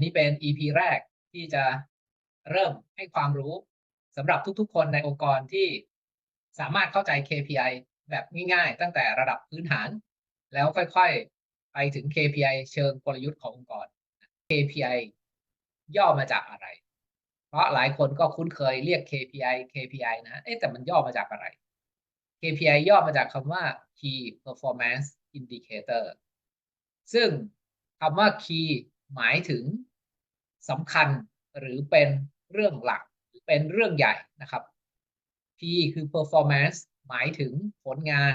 นนี้เป็น EP แรกที่จะเริ่มให้ความรู้สำหรับทุกๆ คนในองค์กรที่สามารถเข้าใจ KPI แบบง่ายๆ ตั้งแต่ระดับพื้นฐาน แล้วค่อยๆ ไปถึง KPI เชิงกลยุทธ์ขององค์กร KPI ย่อมาจากอะไร เพราะหลายคนก็คุ้นเคยเรียก KPI KPI นะเอ๊ะแต่มันย่อมาจากอะไร KPI ย่อมาจากคำว่า Key Performance Indicator ซึ่งคำว่า Key หมายถึง สำคัญหรือเป็นเรื่องหลักหรือเป็นเรื่องใหญ่นะครับ P คือ performance หมายถึงผลงาน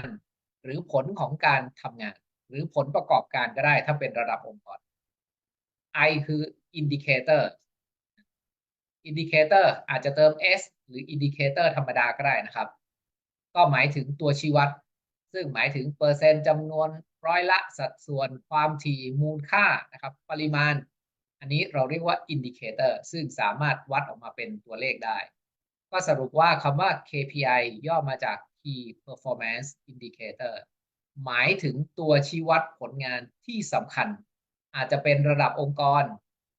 หรือผลของการทำงาน หรือผลประกอบการก็ได้ถ้าเป็นระดับองค์กร I คือ indicator indicator อาจจะเติม s หรือ indicator ธรรมดาก็ได้นะครับ ก็หมายถึงตัวชี้วัด ซึ่งหมายถึงเปอร์เซ็นต์จำนวนร้อยละสัดส่วนความถี่มูลค่านะครับ ปริมาณ อันนี้เราเรียกว่า indicator ซึ่งสามารถวัดออกมาเป็นตัวเลขได้ ก็สรุปว่าคำว่า KPI ย่อมาจาก Key Performance Indicator หมายถึงตัวชี้วัดผลงานที่สำคัญ อาจจะเป็นระดับองค์กร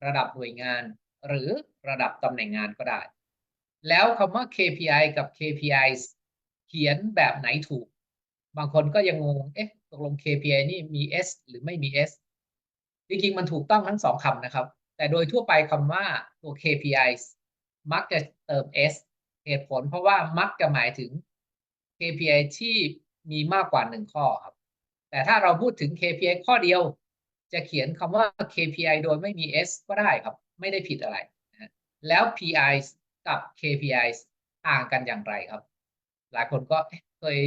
ระดับหน่วยงาน หรือระดับตำแหน่งงานก็ได้ แล้วคำว่า KPI กับ KPIs เขียนแบบไหนถูก บางคนก็ยังงง เอ๊ะ ตกลง KPI นี่มี S หรือไม่มี S จริงๆมันถูกต้องทั้งสองคำนะครับ แต่โดยทั่วไปคำว่าตัว KPI มักจะเติม S เหตุผลเพราะว่ามักจะหมายถึง KPI ที่มีมากกว่าหนึ่งข้อครับ แต่ถ้าเราพูดถึง KPI ข้อเดียว จะเขียนคำว่า KPI โดยไม่มี S ก็ได้ครับ ไม่ได้ผิดอะไรนะแล้ว PI กับ KPI ต่างกันอย่างไรครับ หลายคนก็เคย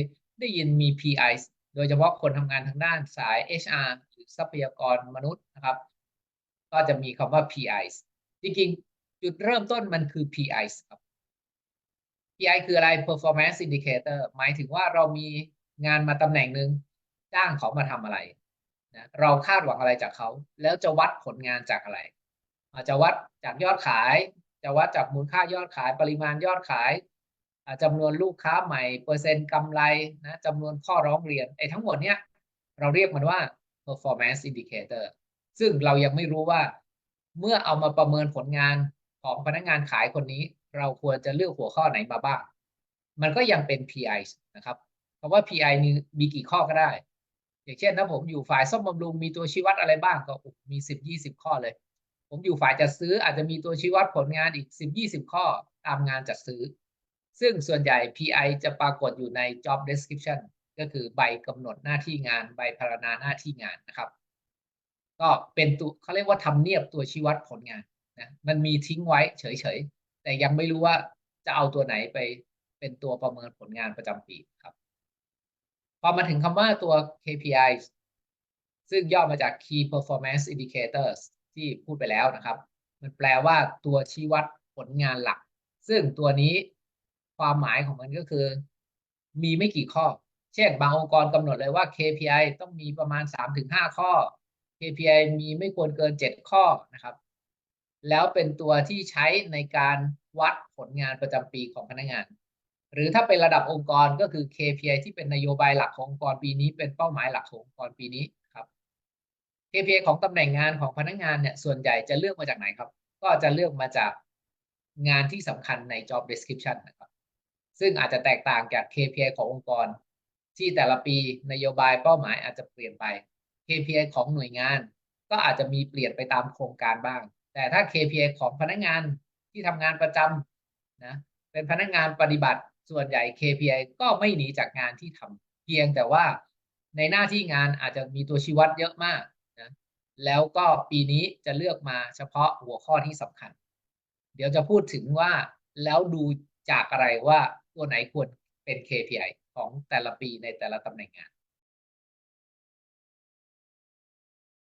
ได้ยินมี PI โดยเฉพาะคนทำงานทางด้านสาย HR หรือทรัพยากรมนุษย์นะครับ ก็จะมีคำว่า PIs จริงๆ จุดเริ่มต้นมันคือ PI ครับ PI คืออะไร performance indicator หมายถึงว่าเรามีงานมาตำแหน่งหนึ่งจ้างเขามาทำอะไรนะเราคาดหวังอะไรจากเขา แล้วจะวัดผลงานจากอะไร อาจจะวัดจากยอดขาย จะวัดจากมูลค่ายอดขาย ปริมาณยอดขาย จำนวนลูกค้าใหม่เปอร์เซ็นต์กำไรนะจำนวนข้อร้องเรียนไอ้ทั้งหมดเนี้ยเราเรียกมันว่า performance indicator ซึ่งเรายังไม่รู้ว่า เมื่อเอามาประเมินผลงานของพนักงานขายคนนี้ เราควรจะเลือกหัวข้อไหนมาบ้าง มันก็ยังเป็น PI นะครับเพราะว่า PI มีมีกี่ข้อก็ได้ อย่างเช่นถ้าผมอยู่ฝ่ายซ่อมบำรุงมีตัวชี้วัดอะไรบ้างก็มีสิบยี่สิบข้อเลย ผมอยู่ฝ่ายจัดซื้ออาจจะมีตัวชี้วัดผลงานอีกสิบยี่สิบข้อตามงานจัดซื้อ ซึ่งส่วนใหญ่ PI จะปรากฏอยู่ใน job description ก็คือใบกำหนดหน้าที่งาน ใบพารณาหน้าที่งานนะครับ ก็เป็นตัวเขาเรียกว่าทำเนียบตัวชี้วัดผลงานนะมันมีทิ้งไว้เฉยๆ แต่ยังไม่รู้ว่าจะเอาตัวไหนไปเป็นตัวประเมินผลงานประจำปีครับ พอมาถึงคำว่าตัว KPI ซึ่งย่อมาจาก Key Performance Indicators ที่พูดไปแล้วนะครับ มันแปลว่าตัวชี้วัดผลงานหลัก ซึ่งตัวนี้ ความหมายของมันก็คือ มีไม่กี่ข้อ เช่น บางองค์กรกำหนดเลยว่า KPI ต้องมีประมาณ 3-5 ข้อ KPI มีไม่ควรเกิน 7 ข้อนะครับ แล้วเป็นตัวที่ใช้ในการวัดผลงานประจำปีของพนักงาน หรือถ้าเป็นระดับองค์กรก็คือ KPI ที่เป็นนโยบายหลักขององค์กรปีนี้ เป็นเป้าหมายหลักขององค์กรปีนี้ครับ KPI ของตำแหน่งงานของพนักงานเนี่ยส่วนใหญ่จะเลือกมาจากไหนครับ ก็จะเลือกมาจากงานที่สำคัญใน job description นะครับ ซึ่งอาจจะแตกต่างจาก KPI ขององค์กร ที่แต่ละปีนโยบายเป้าหมายอาจจะเปลี่ยนไป KPI ของหน่วยงาน ก็อาจจะมีเปลี่ยนไปตามโครงการบ้าง แต่ถ้า KPI ของพนักงานที่ทำงานประจำนะเป็นพนักงานปฏิบัติส่วนใหญ่ KPI ก็ไม่หนีจากงานที่ทำเพียงแต่ว่าในหน้าที่งานอาจจะมีตัวชี้วัดเยอะมากนะแล้วก็ปีนี้จะเลือกมาเฉพาะหัวข้อที่สำคัญ เดี๋ยวจะพูดถึงว่าแล้วดูจากอะไรว่า ตัวไหนควรเป็น KPI ของแต่ละปีในแต่ละตำแหน่งงาน